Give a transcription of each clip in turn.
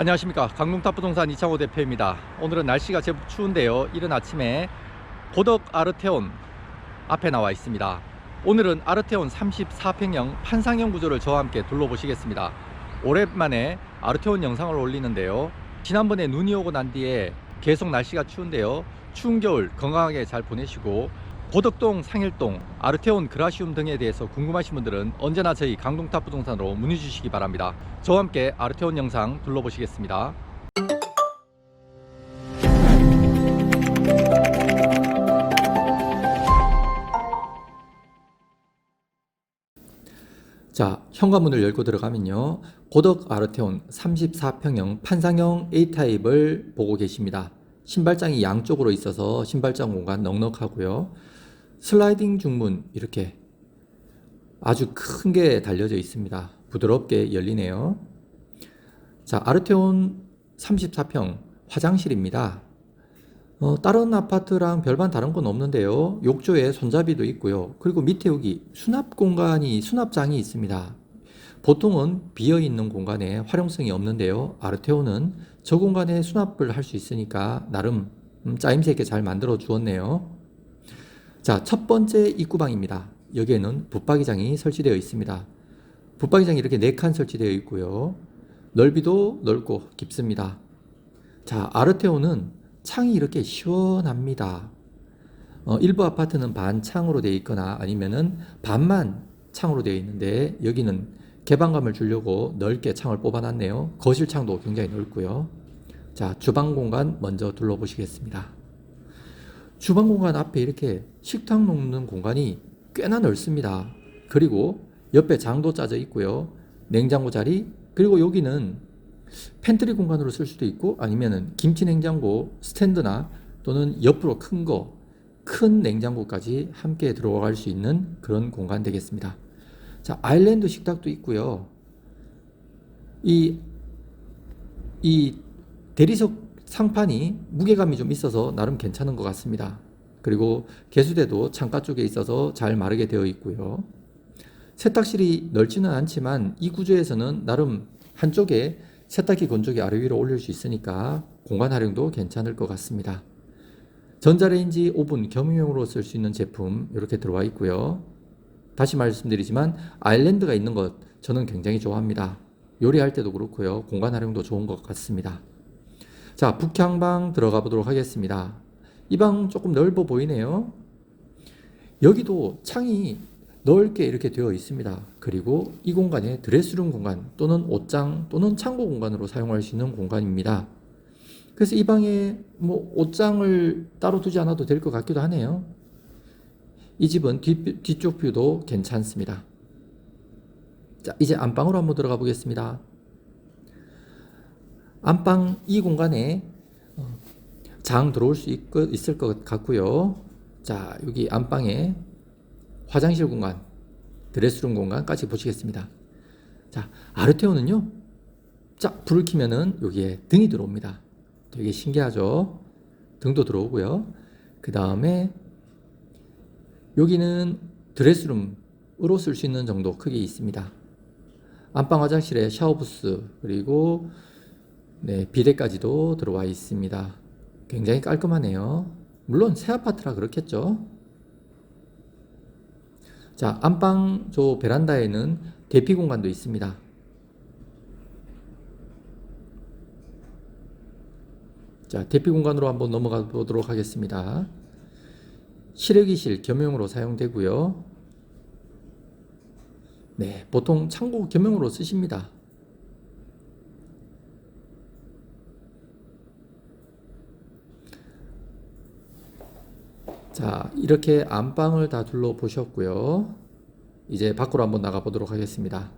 안녕하십니까. 강릉탑 부동산 이창호 대표입니다. 오늘은 날씨가 제법 추운데요. 이른 아침에 고덕 아르테온 앞에 나와 있습니다. 오늘은 아르테온 34평형 판상형 구조를 저와 함께 둘러보시겠습니다. 오랜만에 아르테온 영상을 올리는데요. 지난번에 눈이 오고 난 뒤에 계속 날씨가 추운데요. 추운 겨울 건강하게 잘 보내시고 고덕동, 상일동, 아르테온 그라시움 등에 대해서 궁금하신 분들은 언제나 저희 강동탑 부동산으로 문의 주시기 바랍니다. 저와 함께 아르테온 영상 둘러보시겠습니다. 자, 현관문을 열고 들어가면요. 고덕 아르테온 34평형 판상형 A타입을 보고 계십니다. 신발장이 양쪽으로 있어서 신발장 공간 넉넉하고요. 슬라이딩 중문 이렇게 아주 큰 게 달려져 있습니다. 부드럽게 열리네요. 자, 아르테온 34평 화장실입니다. 어, 다른 아파트랑 별반 다른 건 없는데요. 욕조에 손잡이도 있고요. 그리고 밑에 여기 수납 공간이, 수납장이 있습니다. 보통은 비어 있는 공간에 활용성이 없는데요. 아르테온은 저 공간에 수납을 할 수 있으니까 나름 음, 짜임새 있게 잘 만들어 주었네요. 자, 첫 번째 입구방입니다. 여기에는 붙박이장이 설치되어 있습니다. 붙박이장이 이렇게 네칸 설치되어 있고요. 넓이도 넓고 깊습니다. 자, 아르테오는 창이 이렇게 시원합니다. 어, 일부 아파트는 반창으로 되어 있거나 아니면은 반만 창으로 되어 있는데 여기는 개방감을 주려고 넓게 창을 뽑아놨네요. 거실 창도 굉장히 넓고요. 자, 주방 공간 먼저 둘러보시겠습니다. 주방 공간 앞에 이렇게 식탁 놓는 공간이 꽤나 넓습니다. 그리고 옆에 장도 짜져 있고요. 냉장고 자리, 그리고 여기는 팬트리 공간으로 쓸 수도 있고 아니면은 김치 냉장고 스탠드나 또는 옆으로 큰 거, 큰 냉장고까지 함께 들어갈 수 있는 그런 공간 되겠습니다. 자, 아일랜드 식탁도 있고요. 이, 이 대리석 상판이 무게감이 좀 있어서 나름 괜찮은 것 같습니다. 그리고 개수대도 창가 쪽에 있어서 잘 마르게 되어 있고요. 세탁실이 넓지는 않지만 이 구조에서는 나름 한쪽에 세탁기 건조기 아래 위로 올릴 수 있으니까 공간 활용도 괜찮을 것 같습니다. 전자레인지 오븐 겸용으로 쓸 수 있는 제품 이렇게 들어와 있고요. 다시 말씀드리지만 아일랜드가 있는 것 저는 굉장히 좋아합니다. 요리할 때도 그렇고요. 공간 활용도 좋은 것 같습니다. 자, 북향방 들어가 보도록 하겠습니다. 이 방 조금 넓어 보이네요. 여기도 창이 넓게 이렇게 되어 있습니다. 그리고 이 공간에 드레스룸 공간 또는 옷장 또는 창고 공간으로 사용할 수 있는 공간입니다. 그래서 이 방에 뭐 옷장을 따로 두지 않아도 될 것 같기도 하네요. 이 집은 뒤, 뒤쪽 뷰도 괜찮습니다. 자, 이제 안방으로 한번 들어가 보겠습니다. 안방 이 공간에 어, 장 들어올 수 있, 있을 것 같고요. 자, 여기 안방에 화장실 공간, 드레스룸 공간까지 보시겠습니다. 자, 아르테오는요. 자, 불을 켜면은 여기에 등이 들어옵니다. 되게 신기하죠? 등도 들어오고요. 그 다음에 여기는 드레스룸으로 쓸 수 있는 정도 크기 있습니다. 안방 화장실에 샤워부스 그리고 네, 비데까지도 들어와 있습니다. 굉장히 깔끔하네요. 물론 새 아파트라 그렇겠죠. 자, 안방 저 베란다에는 대피 공간도 있습니다. 자, 대피 공간으로 한번 넘어가 보도록 하겠습니다. 실외기실 겸용으로 사용되고요. 네, 보통 창고 겸용으로 쓰십니다. 자, 이렇게 안방을 다 둘러보셨고요. 이제 밖으로 한번 나가 보도록 하겠습니다.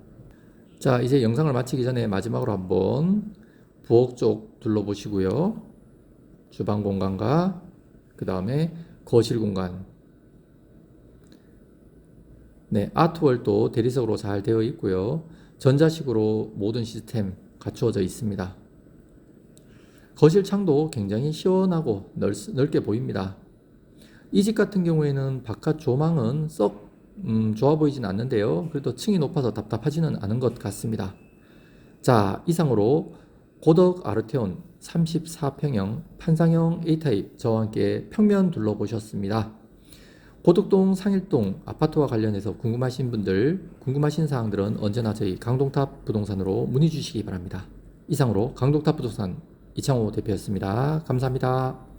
자, 이제 영상을 마치기 전에 마지막으로 한번 부엌 쪽 둘러보시고요. 주방 공간과 그 다음에 거실 공간. 네, 아트월도 대리석으로 잘 되어 있고요. 전자식으로 모든 시스템 갖추어져 있습니다. 거실 창도 굉장히 시원하고 넓, 넓게 보입니다. 이 집 같은 경우에는 바깥 조망은 썩 음, 좋아 보이진 않는데요. 그래도 층이 높아서 답답하지는 않은 것 같습니다. 자, 이상으로 고덕 아르테온 34평형 판상형 A타입 저와 함께 평면 둘러보셨습니다. 고덕동 상일동 아파트와 관련해서 궁금하신 분들, 궁금하신 사항들은 언제나 저희 강동탑 부동산으로 문의 주시기 바랍니다. 이상으로 강동탑 부동산 이창호 대표였습니다. 감사합니다.